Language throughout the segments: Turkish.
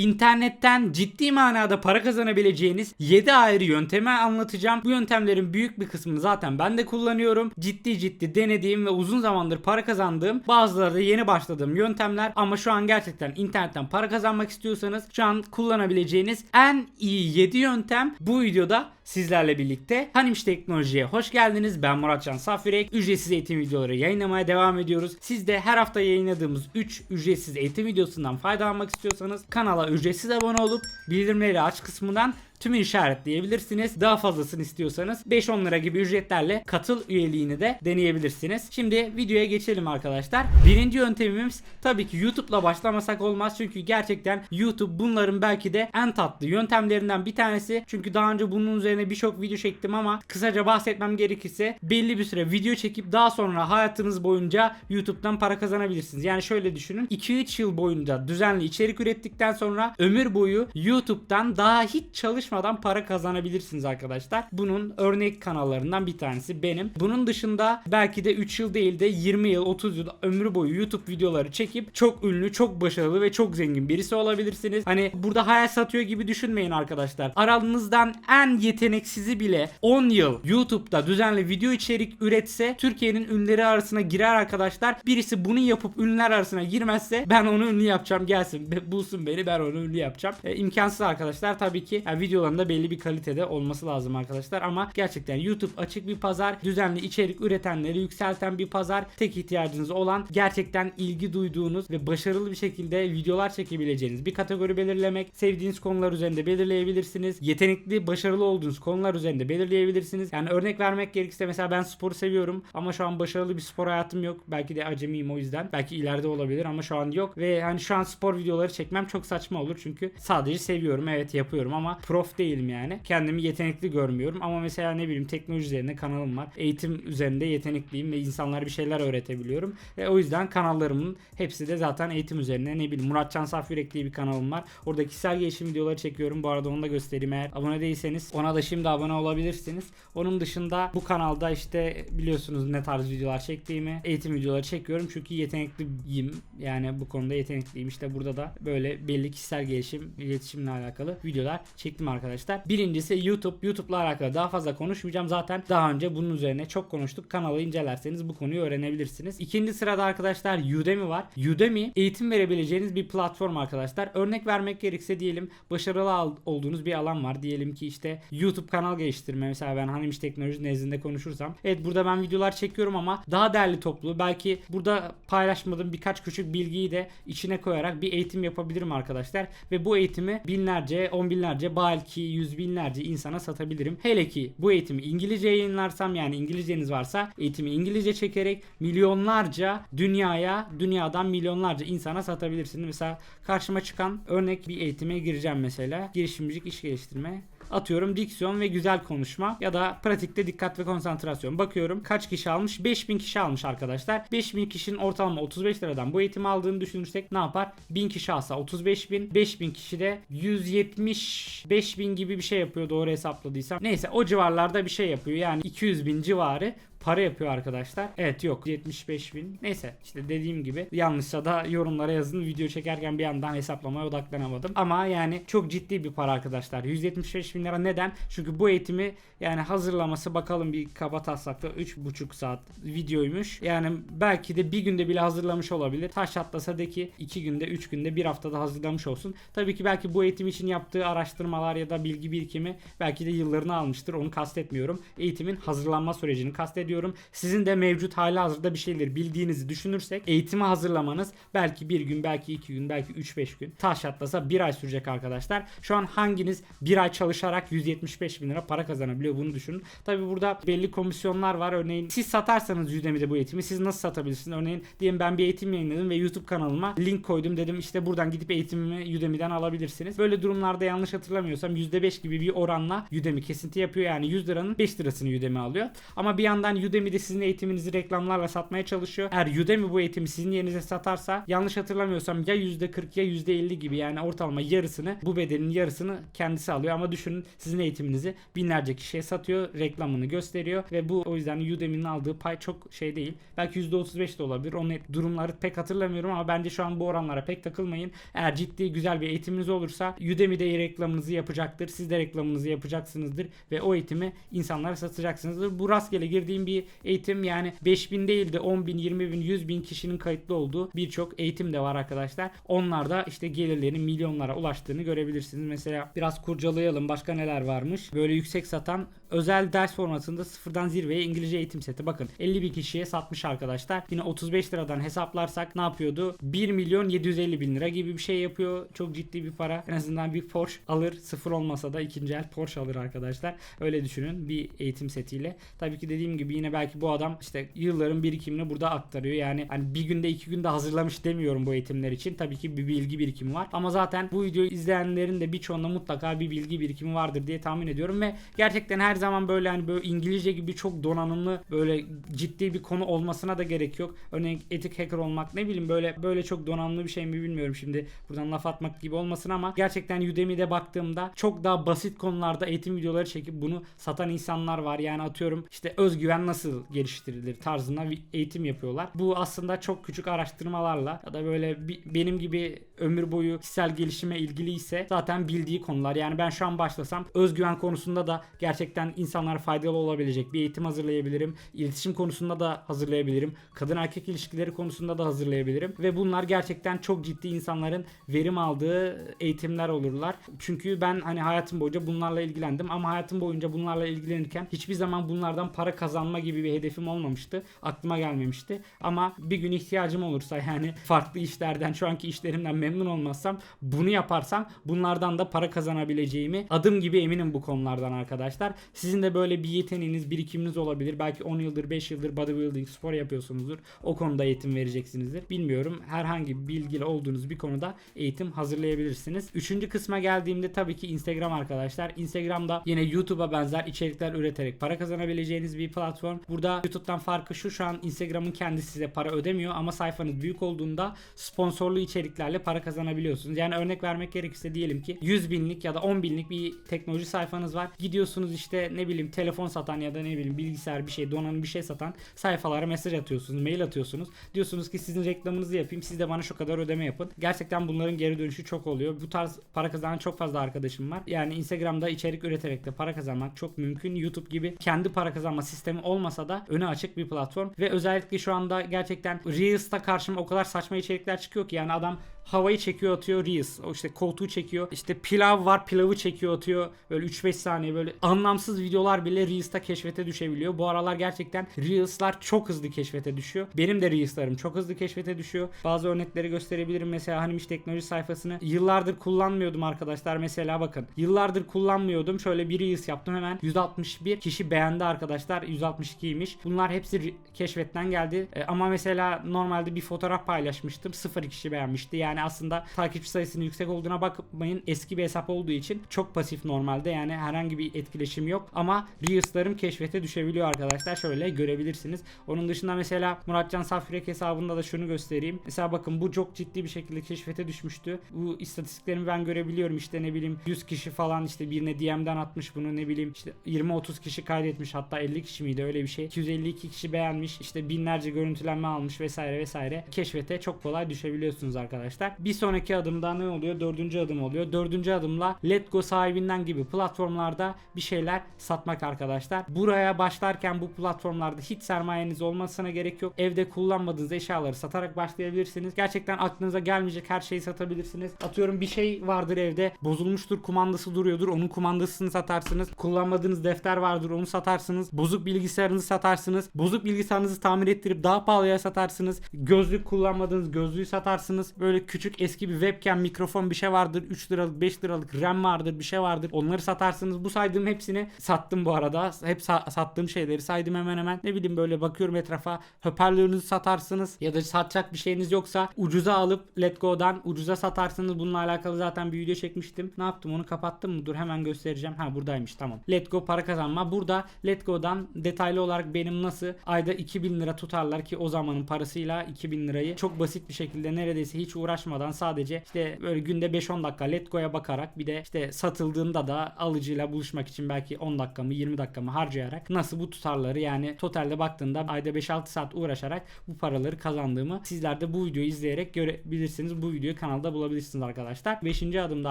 internetten ciddi manada para kazanabileceğiniz 7 ayrı yöntemi anlatacağım. Bu yöntemlerin büyük bir kısmını zaten ben de kullanıyorum. Ciddi ciddi denediğim ve uzun zamandır para kazandığım bazıları da yeni başladığım yöntemler ama şu an gerçekten internetten para kazanmak istiyorsanız şu an kullanabileceğiniz en iyi 7 yöntem bu videoda sizlerle birlikte Hanimiş Teknoloji'ye hoş geldiniz. Ben Muratcan Safirek. Ücretsiz eğitim videoları yayınlamaya devam ediyoruz. Siz de her hafta yayınladığımız 3 ücretsiz eğitim videosundan faydalanmak istiyorsanız kanala ücretsiz abone olup bildirimleri aç kısmından tümü işaretleyebilirsiniz. Daha fazlasını istiyorsanız 5-10 lira gibi ücretlerle katıl üyeliğini de deneyebilirsiniz. Şimdi videoya geçelim arkadaşlar. Birinci yöntemimiz tabii ki YouTube'la başlamasak olmaz. Çünkü gerçekten YouTube bunların belki de en tatlı yöntemlerinden bir tanesi. Çünkü daha önce bunun üzerine birçok video çektim ama kısaca bahsetmem gerekirse belli bir süre video çekip daha sonra hayatınız boyunca YouTube'dan para kazanabilirsiniz. Yani şöyle düşünün 2-3 yıl boyunca düzenli içerik ürettikten sonra ömür boyu YouTube'dan daha hiç çalışmadan para kazanabilirsiniz arkadaşlar. Bunun örnek kanallarından bir tanesi benim. Bunun dışında belki de 3 yıl değil de 20 yıl 30 yıl ömrü boyu YouTube videoları çekip çok ünlü, çok başarılı ve çok zengin birisi olabilirsiniz. Hani burada hayal satıyor gibi düşünmeyin arkadaşlar. Aranızdan en yeteneksizi bile 10 yıl YouTube'da düzenli video içerik üretse Türkiye'nin ünlüleri arasına girer arkadaşlar. Birisi bunu yapıp ünlüler arasına girmezse ben onu ünlü yapacağım gelsin bulsun beni ben onu ünlü yapacağım. E, imkansız arkadaşlar tabii ki yani videolarında belli bir kalitede olması lazım arkadaşlar ama gerçekten YouTube açık bir pazar. Düzenli içerik üretenleri yükselten bir pazar. Tek ihtiyacınız olan gerçekten ilgi duyduğunuz ve başarılı bir şekilde videolar çekebileceğiniz bir kategori belirlemek. Sevdiğiniz konular üzerinde belirleyebilirsiniz. Yetenekli, başarılı olduğunuz konular üzerinde belirleyebilirsiniz. Yani örnek vermek gerekirse mesela ben sporu seviyorum ama şu an başarılı bir spor hayatım yok. Belki de acemiyim o yüzden. Belki ileride olabilir ama şu an yok ve hani şu an spor videoları çekmem çok saçma olur çünkü sadece seviyorum evet yapıyorum ama prof değilim yani. Kendimi yetenekli görmüyorum ama mesela ne bileyim teknoloji üzerine kanalım var. Eğitim üzerinde yetenekliyim ve insanlara bir şeyler öğretebiliyorum. Ve o yüzden kanallarımın hepsi de zaten eğitim üzerine ne bileyim Muratcan Safyürek diye bir kanalım var. Orada kişisel gelişim videoları çekiyorum. Bu arada onu da göstereyim eğer abone değilseniz ona da şimdi abone olabilirsiniz. Onun dışında bu kanalda işte biliyorsunuz ne tarz videolar çektiğimi, eğitim videoları çekiyorum çünkü yetenekliyim. Yani bu konuda yetenekliyim. İşte burada da böyle belli kişisel gelişim, iletişimle alakalı videolar çektim arkadaşlar. Birincisi YouTube. YouTube'la alakalı daha fazla konuşmayacağım. Zaten daha önce bunun üzerine çok konuştuk. Kanalı incelerseniz bu konuyu öğrenebilirsiniz. İkinci sırada arkadaşlar Udemy var. Udemy eğitim verebileceğiniz bir platform arkadaşlar. Örnek vermek gerekirse diyelim başarılı olduğunuz bir alan var. Diyelim ki işte YouTube kanal geliştirme. Mesela ben Hanimiş Teknoloji nezdinde konuşursam. Evet burada ben videolar çekiyorum ama daha değerli toplu. Belki burada paylaşmadığım birkaç küçük bilgiyi de içine koyarak bir eğitim yapabilirim arkadaşlar. Ve bu eğitimi binlerce, on binlerce, belki yüz binlerce insana satabilirim. Hele ki bu eğitimi İngilizce yayınlarsam yani İngilizceniz varsa eğitimi İngilizce çekerek milyonlarca dünyaya, dünyadan milyonlarca insana satabilirsiniz. Mesela karşıma çıkan örnek bir eğitime gireceğim mesela. Girişimcilik iş geliştirme. Atıyorum diksiyon ve güzel konuşma ya da pratikte dikkat ve konsantrasyon. Bakıyorum kaç kişi almış? 5000 kişi almış arkadaşlar. 5000 kişinin ortalama 35 liradan bu eğitimi aldığını düşünürsek ne yapar? 1000 kişi alsa 35 bin. 5000 kişi de 175 bin gibi bir şey yapıyor doğru hesapladıysam. Neyse o civarlarda bir şey yapıyor. Yani 200 bin civarı para yapıyor arkadaşlar. Evet yok 75 bin. Neyse işte dediğim gibi yanlışsa da yorumlara yazın. Video çekerken bir yandan hesaplamaya odaklanamadım. Ama yani çok ciddi bir para arkadaşlar. 175 bin lira neden? Çünkü bu eğitimi yani hazırlaması bakalım bir kaba taslakta 3,5 saat videoymuş. Yani belki de bir günde bile hazırlamış olabilir. Taş atlasa de ki 2 günde 3 günde bir haftada hazırlamış olsun. Tabii ki belki bu eğitim için yaptığı araştırmalar ya da bilgi birikimi belki de yıllarını almıştır. Onu kastetmiyorum. Eğitimin hazırlanma sürecini kastediyorum. Sizin de mevcut hali hazırda bir şeyleri bildiğinizi düşünürsek eğitimi hazırlamanız belki bir gün, belki iki gün, belki 3-5 gün. Taş atlasa bir ay sürecek arkadaşlar. Şu an hanginiz bir ay çalışarak 175 bin lira para kazanabiliyor bunu düşünün. Tabi burada belli komisyonlar var. Örneğin siz satarsanız Udemy'de bu eğitimi siz nasıl satabilirsiniz? Örneğin diyelim ben bir eğitim yayınladım ve YouTube kanalıma link koydum dedim işte buradan gidip eğitimimi Udemy'den alabilirsiniz. Böyle durumlarda yanlış hatırlamıyorsam %5 gibi bir oranla Udemy kesinti yapıyor. Yani 100 liranın 5 lirasını Udemy alıyor. Ama bir yandan Udemy de sizin eğitiminizi reklamlarla satmaya çalışıyor. Eğer Udemy bu eğitimi sizin yerinize satarsa yanlış hatırlamıyorsam ya %40 ya %50 gibi yani ortalama yarısını bu bedelin yarısını kendisi alıyor ama düşünün sizin eğitiminizi binlerce kişiye satıyor, reklamını gösteriyor ve bu o yüzden Udemy'nin aldığı pay çok şey değil. Belki %35 de olabilir. Onun durumları pek hatırlamıyorum ama bence şu an bu oranlara pek takılmayın. Eğer ciddi güzel bir eğitiminiz olursa Udemy'de reklamınızı yapacaktır. Siz de reklamınızı yapacaksınızdır ve o eğitimi insanlara satacaksınızdır. Bu rastgele girdiğim bir eğitim yani 5000 değil de 10 bin, 20 bin, 100 bin kişinin kayıtlı olduğu birçok eğitim de var arkadaşlar. Onlar da işte gelirlerin milyonlara ulaştığını görebilirsiniz. Mesela biraz kurcalayalım başka neler varmış. Böyle yüksek satan özel ders formatında sıfırdan zirveye İngilizce eğitim seti. Bakın 50 bin kişiye satmış arkadaşlar. Yine 35 liradan hesaplarsak ne yapıyordu? 1 milyon 750 bin lira gibi bir şey yapıyor. Çok ciddi bir para. En azından bir Porsche alır. Sıfır olmasa da ikinci el Porsche alır arkadaşlar. Öyle düşünün bir eğitim setiyle. Tabii ki dediğim gibi yine belki bu adam işte yılların birikimini burada aktarıyor. Yani hani bir günde iki günde hazırlamış demiyorum bu eğitimler için. Tabii ki bir bilgi birikimi var. Ama zaten bu videoyu izleyenlerin de birçoğunda mutlaka bir bilgi birikimi vardır diye tahmin ediyorum ve gerçekten her zaman böyle hani böyle İngilizce gibi çok donanımlı böyle ciddi bir konu olmasına da gerek yok. Örneğin etik hacker olmak ne bileyim böyle böyle çok donanımlı bir şey mi bilmiyorum şimdi buradan laf atmak gibi olmasın ama gerçekten Udemy'de baktığımda çok daha basit konularda eğitim videoları çekip bunu satan insanlar var. Yani atıyorum işte özgüven nasıl geliştirilir tarzında eğitim yapıyorlar. Bu aslında çok küçük araştırmalarla ya da böyle benim gibi ömür boyu kişisel gelişime ilgili ise zaten bildiği konular. Yani ben şu an başlasam özgüven konusunda da gerçekten insanlara faydalı olabilecek bir eğitim hazırlayabilirim. İletişim konusunda da hazırlayabilirim. Kadın erkek ilişkileri konusunda da hazırlayabilirim. Ve bunlar gerçekten çok ciddi insanların verim aldığı eğitimler olurlar. Çünkü ben hani hayatım boyunca bunlarla ilgilendim ama hayatım boyunca bunlarla ilgilenirken hiçbir zaman bunlardan para kazanma gibi bir hedefim olmamıştı. Aklıma gelmemişti. Ama bir gün ihtiyacım olursa yani farklı işlerden şu anki işlerimden memnun olmazsam bunu yaparsam bunlardan da para kazanabileceğimi adım gibi eminim bu konulardan arkadaşlar. Sizin de böyle bir yeteneğiniz, birikiminiz olabilir. Belki 10 yıldır, 5 yıldır bodybuilding spor yapıyorsunuzdur. O konuda eğitim vereceksinizdir. Bilmiyorum. Herhangi bilgili olduğunuz bir konuda eğitim hazırlayabilirsiniz. Üçüncü kısma geldiğimde tabii ki Instagram arkadaşlar. Instagram'da yine YouTube'a benzer içerikler üreterek para kazanabileceğiniz bir platform. Burada YouTube'dan farkı şu şu an Instagram'ın kendisi size para ödemiyor ama sayfanız büyük olduğunda sponsorlu içeriklerle para kazanabiliyorsunuz. Yani örnek vermek gerekirse diyelim ki 100 binlik ya da 10 binlik bir teknoloji sayfanız var. Gidiyorsunuz işte ne bileyim telefon satan ya da ne bileyim bilgisayar bir şey donanım bir şey satan sayfalara mesaj atıyorsunuz, mail atıyorsunuz. Diyorsunuz ki sizin reklamınızı yapayım siz de bana şu kadar ödeme yapın. Gerçekten bunların geri dönüşü çok oluyor. Bu tarz para kazanan çok fazla arkadaşım var. Yani Instagram'da içerik üreterek de para kazanmak çok mümkün. YouTube gibi kendi para kazanma sistemi olmasa da öne açık bir platform ve özellikle şu anda gerçekten Reels'ta karşıma o kadar saçma içerikler çıkıyor ki yani adam havayı çekiyor atıyor Reels. O işte koltuğu çekiyor. İşte pilav var pilavı çekiyor atıyor. Böyle 3-5 saniye böyle anlamsız videolar bile Reels'ta keşfete düşebiliyor. Bu aralar gerçekten Reels'lar çok hızlı keşfete düşüyor. Benim de Reels'larım çok hızlı keşfete düşüyor. Bazı örnekleri gösterebilirim. Mesela Hanimiş teknoloji sayfasını yıllardır kullanmıyordum arkadaşlar. Mesela bakın yıllardır kullanmıyordum. Şöyle bir Reels yaptım hemen 161 kişi beğendi arkadaşlar. 162'ymiş. Bunlar hepsi keşfetten geldi. E, ama mesela normalde bir fotoğraf paylaşmıştım. 0 kişi beğenmişti. Yani aslında takipçi sayısının yüksek olduğuna bakmayın. Eski bir hesap olduğu için çok pasif normalde. Yani herhangi bir etkileşim yok. Ama Reels'larım keşfete düşebiliyor arkadaşlar. Şöyle görebilirsiniz. Onun dışında mesela Muratcan Safyürek hesabında da şunu göstereyim. Mesela bakın bu çok ciddi bir şekilde keşfete düşmüştü. Bu istatistiklerimi ben görebiliyorum. İşte ne bileyim 100 kişi falan işte birine DM'den atmış bunu ne bileyim işte 20-30 kişi kaydetmiş hatta 50 kişi miydi öyle bir şey. 252 kişi beğenmiş işte binlerce görüntülenme almış vesaire vesaire. Keşfete çok kolay düşebiliyorsunuz arkadaşlar. Bir sonraki adımda ne oluyor? Dördüncü adım oluyor. Dördüncü adımla Let Go sahibinden gibi platformlarda bir şeyler satmak arkadaşlar. Buraya başlarken bu platformlarda hiç sermayeniz olmasına gerek yok. Evde kullanmadığınız eşyaları satarak başlayabilirsiniz. Gerçekten aklınıza gelmeyecek her şeyi satabilirsiniz. Atıyorum bir şey vardır evde bozulmuştur kumandası duruyordur onun kumandasını satarsınız. Kullanmadığınız defter vardır onu satarsınız. Bozuk bilgisayarınızı satarsınız. Bozuk bilgisayarınızı tamir ettirip daha pahalıya satarsınız. Gözlük kullanmadığınız gözlüğü satarsınız. Böyle küçük eski bir webcam mikrofon bir şey vardır. 3 liralık 5 liralık RAM vardır bir şey vardır. Onları satarsınız. Bu saydığım hepsini sattım bu arada. Hep sa- sattığım şeyleri saydım hemen hemen. Ne bileyim böyle bakıyorum etrafa. Hoparlörünüzü satarsınız ya da satacak bir şeyiniz yoksa ucuza alıp Let Go'dan ucuza satarsınız. Bununla alakalı zaten bir video çekmiştim. Ne yaptım onu kapattım mı? Dur hemen göstereceğim. Ha buradaymış tamam. Let Go para kazanma. Burada Let Go'dan detaylı olarak benim nasıl ayda 2000 lira tutarlar ki o zamanın parasıyla 2000 lirayı çok basit bir şekilde neredeyse hiç uğraşmadan sadece işte böyle günde 5-10 dakika Let Go'ya bakarak bir de işte satıldığında da alıcıyla buluşmak için belki 10 dakika mı 20 dakika mı harcayarak nasıl bu tutarları yani totalde baktığında ayda 5-6 saat uğraşarak bu paraları kazandığımı sizler de bu videoyu izleyerek görebilirsiniz. Bu videoyu kanalda bulabilirsiniz arkadaşlar. 5. adımda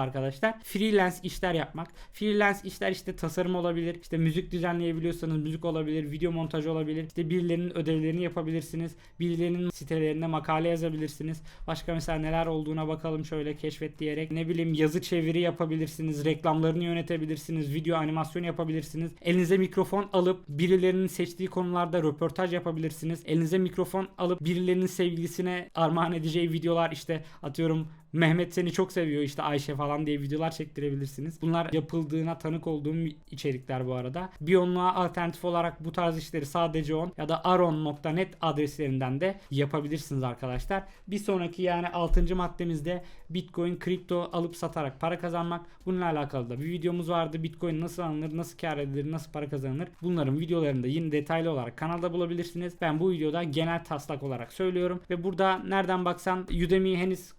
arkadaşlar freelance işler yapmak. Freelance işler işte tasarım olabilir. işte müzik düzenleyebiliyorsanız müzik olabilir. Video montajı olabilir. işte birilerinin ödevlerini yapabilirsiniz. Birilerinin sitelerine makale yazabilirsiniz. Başka mesela neler olduğuna bakalım şöyle keşfet diyerek. Ne bileyim yazı çeviri yapabilirsiniz. Reklamlarını yönetebilirsiniz. Video animasyon yapabilirsiniz. Elinize mikrofon alıp birilerinin seçtiği konularda röportaj yapabilirsiniz. Elinize mikrofon alıp birilerinin sevgilisine armağan edeceği videolar işte atıyorum Mehmet seni çok seviyor işte Ayşe falan diye videolar çektirebilirsiniz. Bunlar yapıldığına tanık olduğum içerikler bu arada. Biyonluğa alternatif olarak bu tarz işleri sadece on ya da aron.net adreslerinden de yapabilirsiniz arkadaşlar. Bir sonraki yani 6. maddemizde Bitcoin, kripto alıp satarak para kazanmak. Bununla alakalı da bir videomuz vardı. Bitcoin nasıl alınır, nasıl kar edilir, nasıl para kazanılır. Bunların videolarını da yine detaylı olarak kanalda bulabilirsiniz. Ben bu videoda genel taslak olarak söylüyorum ve burada nereden baksan Udemy'yi henüz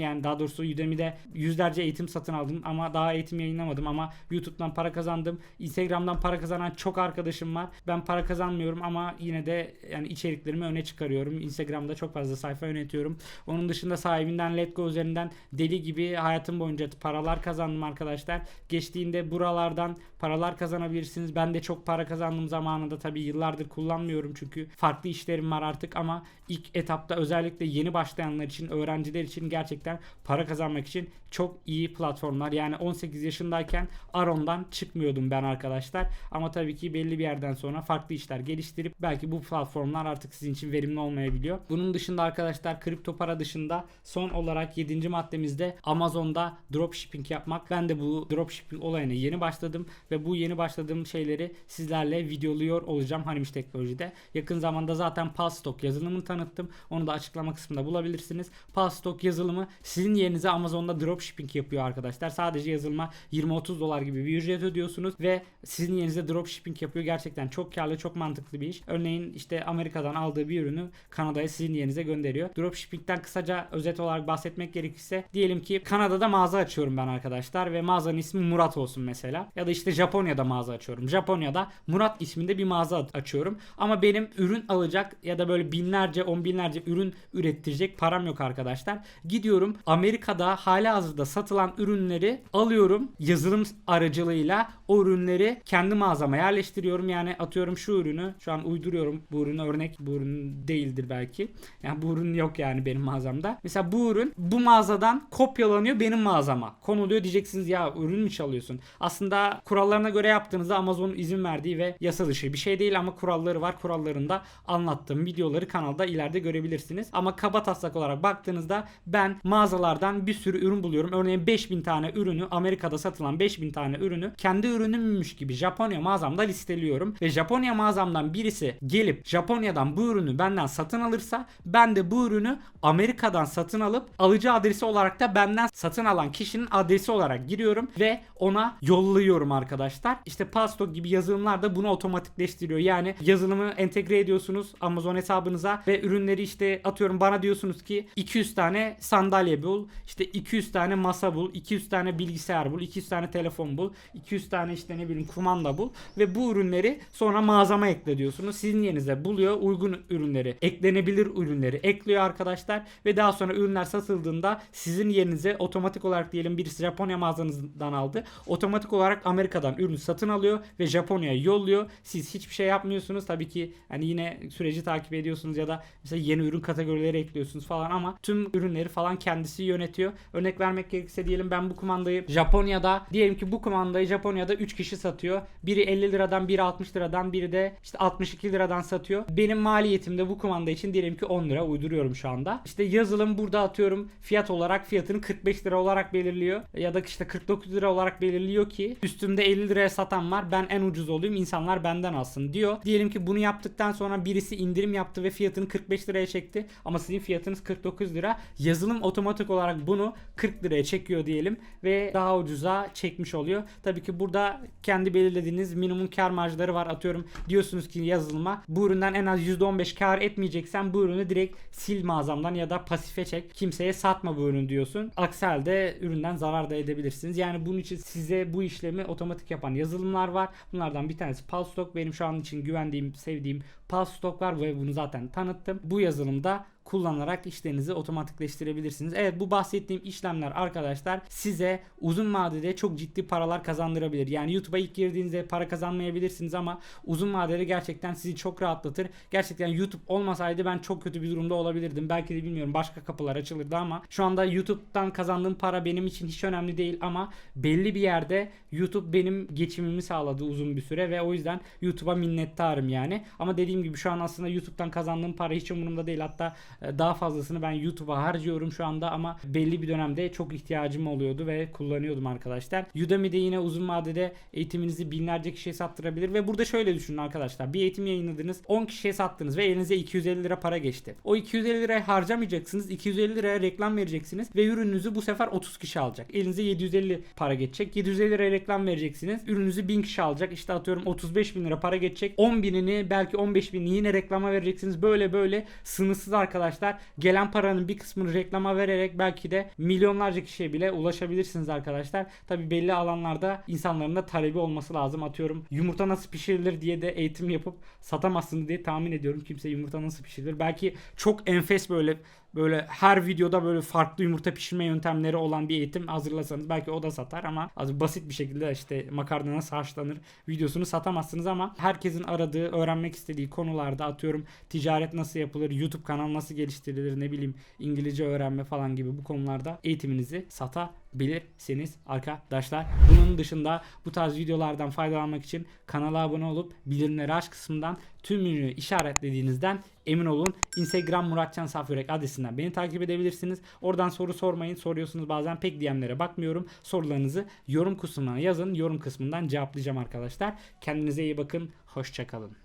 yani daha doğrusu Udemy'de yüzlerce eğitim satın aldım ama daha eğitim yayınlamadım ama YouTube'dan para kazandım. Instagram'dan para kazanan çok arkadaşım var. Ben para kazanmıyorum ama yine de yani içeriklerimi öne çıkarıyorum. Instagram'da çok fazla sayfa yönetiyorum. Onun dışında sahibinden Letgo üzerinden deli gibi hayatım boyunca paralar kazandım arkadaşlar. Geçtiğinde buralardan paralar kazanabilirsiniz. Ben de çok para kazandığım zamanında tabii yıllardır kullanmıyorum çünkü farklı işlerim var artık ama ilk etapta özellikle yeni başlayanlar için, öğrenciler için gerçekten para kazanmak için çok iyi platformlar. Yani 18 yaşındayken Aron'dan çıkmıyordum ben arkadaşlar. Ama tabii ki belli bir yerden sonra farklı işler geliştirip belki bu platformlar artık sizin için verimli olmayabiliyor. Bunun dışında arkadaşlar kripto para dışında son olarak 7. maddemizde Amazon'da dropshipping yapmak. Ben de bu dropshipping olayına yeni başladım ve bu yeni başladığım şeyleri sizlerle videoluyor olacağım Hanimiş Teknoloji'de. Yakın zamanda zaten Palstock yazılımını tanıttım. Onu da açıklama kısmında bulabilirsiniz. Palstock yazılımı sizin yerinize Amazon'da dropshipping yapıyor arkadaşlar. Sadece yazılıma 20-30 dolar gibi bir ücret ödüyorsunuz ve sizin yerinize dropshipping yapıyor. Gerçekten çok karlı, çok mantıklı bir iş. Örneğin işte Amerika'dan aldığı bir ürünü Kanada'ya sizin yerinize gönderiyor. Dropshipping'den kısaca özet olarak bahsetmek gerekirse diyelim ki Kanada'da mağaza açıyorum ben arkadaşlar ve mağazanın ismi Murat olsun mesela. Ya da işte Japonya'da mağaza açıyorum. Japonya'da Murat isminde bir mağaza açıyorum. Ama benim ürün alacak ya da böyle binlerce, on binlerce ürün ürettirecek param yok arkadaşlar. Gidiyorum Amerika'da hala hazırda satılan ürünleri alıyorum yazılım aracılığıyla o ürünleri kendi mağazama yerleştiriyorum. Yani atıyorum şu ürünü şu an uyduruyorum bu ürün örnek bu ürün değildir belki. Yani bu ürün yok yani benim mağazamda. Mesela bu ürün bu mağazadan kopyalanıyor benim mağazama. Konuluyor diyeceksiniz ya ürün mü çalıyorsun? Aslında kurallarına göre yaptığınızda Amazon'un izin verdiği ve yasa dışı bir şey değil ama kuralları var. Kurallarında anlattığım videoları kanalda ileride görebilirsiniz. Ama kaba taslak olarak baktığınızda ben mağazalardan bir sürü ürün buluyorum. Örneğin 5000 tane ürünü Amerika'da satılan 5000 tane ürünü kendi ürünümmüş gibi Japonya mağazamda listeliyorum ve Japonya mağazamdan birisi gelip Japonya'dan bu ürünü benden satın alırsa ben de bu ürünü Amerika'dan satın alıp alıcı adresi olarak da benden satın alan kişinin adresi olarak giriyorum ve ona yolluyorum arkadaşlar. İşte Pasto gibi yazılımlar da bunu otomatikleştiriyor. Yani yazılımı entegre ediyorsunuz Amazon hesabınıza ve ürünleri işte atıyorum bana diyorsunuz ki 200 tane sandalye bul, işte 200 tane masa bul, 200 tane bilgisayar bul, 200 tane telefon bul, 200 tane işte ne bileyim kumanda bul ve bu ürünleri sonra mağazama ekle diyorsunuz. Sizin yerinize buluyor uygun ürünleri, eklenebilir ürünleri ekliyor arkadaşlar ve daha sonra ürünler satıldığında sizin yerinize otomatik olarak diyelim birisi Japonya mağazanızdan aldı. Otomatik olarak Amerika'dan ürünü satın alıyor ve Japonya'ya yolluyor. Siz hiçbir şey yapmıyorsunuz. Tabii ki hani yine süreci takip ediyorsunuz ya da mesela yeni ürün kategorileri ekliyorsunuz falan ama tüm ürünleri falan kendisi yönetiyor. Örnek vermek gerekirse diyelim ben bu kumandayı Japonya'da diyelim ki bu kumandayı Japonya'da 3 kişi satıyor. Biri 50 liradan, biri 60 liradan, biri de işte 62 liradan satıyor. Benim maliyetim de bu kumanda için diyelim ki 10 lira uyduruyorum şu anda. İşte yazılım burada atıyorum fiyat olarak fiyatını 45 lira olarak belirliyor. Ya da işte 49 lira olarak belirliyor ki üstümde 50 liraya satan var. Ben en ucuz olayım insanlar benden alsın diyor. Diyelim ki bunu yaptıktan sonra birisi indirim yaptı ve fiyatını 45 liraya çekti. Ama sizin fiyatınız 49 lira. Yazılım otomatik olarak bunu 40 liraya çekiyor diyelim ve daha ucuza çekmiş oluyor. Tabii ki burada kendi belirlediğiniz minimum kar marjları var. Atıyorum diyorsunuz ki yazılıma bu üründen en az %15 kar etmeyeceksen bu ürünü direkt sil mağazamdan ya da pasife çek. Kimseye satma bu ürünü diyorsun. Aksi halde üründen zarar da edebilirsiniz. Yani bunun için size bu işlemi otomatik yapan yazılımlar var. Bunlardan bir tanesi Palstock. Benim şu an için güvendiğim, sevdiğim Palstock var ve bunu zaten tanıttım. Bu yazılımda kullanarak işlerinizi otomatikleştirebilirsiniz. Evet bu bahsettiğim işlemler arkadaşlar size uzun vadede çok ciddi paralar kazandırabilir. Yani YouTube'a ilk girdiğinizde para kazanmayabilirsiniz ama uzun vadede gerçekten sizi çok rahatlatır. Gerçekten YouTube olmasaydı ben çok kötü bir durumda olabilirdim. Belki de bilmiyorum başka kapılar açılırdı ama şu anda YouTube'dan kazandığım para benim için hiç önemli değil ama belli bir yerde YouTube benim geçimimi sağladı uzun bir süre ve o yüzden YouTube'a minnettarım yani. Ama dediğim gibi şu an aslında YouTube'dan kazandığım para hiç umurumda değil. Hatta daha fazlasını ben YouTube'a harcıyorum şu anda ama belli bir dönemde çok ihtiyacım oluyordu ve kullanıyordum arkadaşlar. Udemy'de yine uzun vadede eğitiminizi binlerce kişiye sattırabilir ve burada şöyle düşünün arkadaşlar. Bir eğitim yayınladınız 10 kişiye sattınız ve elinize 250 lira para geçti. O 250 lirayı harcamayacaksınız. 250 liraya reklam vereceksiniz ve ürününüzü bu sefer 30 kişi alacak. Elinize 750 para geçecek. 750 liraya reklam vereceksiniz. Ürününüzü 1000 kişi alacak. İşte atıyorum 35 bin lira para geçecek. 10 binini belki 15 binini yine reklama vereceksiniz. Böyle böyle sınırsız arkadaşlar. Gelen paranın bir kısmını reklama vererek belki de milyonlarca kişiye bile ulaşabilirsiniz arkadaşlar. Tabi belli alanlarda insanların da talebi olması lazım. Atıyorum yumurta nasıl pişirilir diye de eğitim yapıp satamazsınız diye tahmin ediyorum. Kimse yumurta nasıl pişirilir. Belki çok enfes böyle böyle her videoda böyle farklı yumurta pişirme yöntemleri olan bir eğitim hazırlasanız belki o da satar ama az basit bir şekilde işte makarna nasıl haşlanır videosunu satamazsınız ama herkesin aradığı, öğrenmek istediği konularda atıyorum ticaret nasıl yapılır, YouTube kanal nasıl geliştirilir, ne bileyim İngilizce öğrenme falan gibi bu konularda eğitiminizi satabilirsiniz arkadaşlar. Bunun dışında bu tarz videolardan faydalanmak için kanala abone olup bildirimleri aç kısmından tümünü işaretlediğinizden emin olun. Instagram Muratcan Safyörek adresinden beni takip edebilirsiniz. Oradan soru sormayın. Soruyorsunuz bazen pek DM'lere bakmıyorum. Sorularınızı yorum kısmına yazın. Yorum kısmından cevaplayacağım arkadaşlar. Kendinize iyi bakın. Hoşçakalın.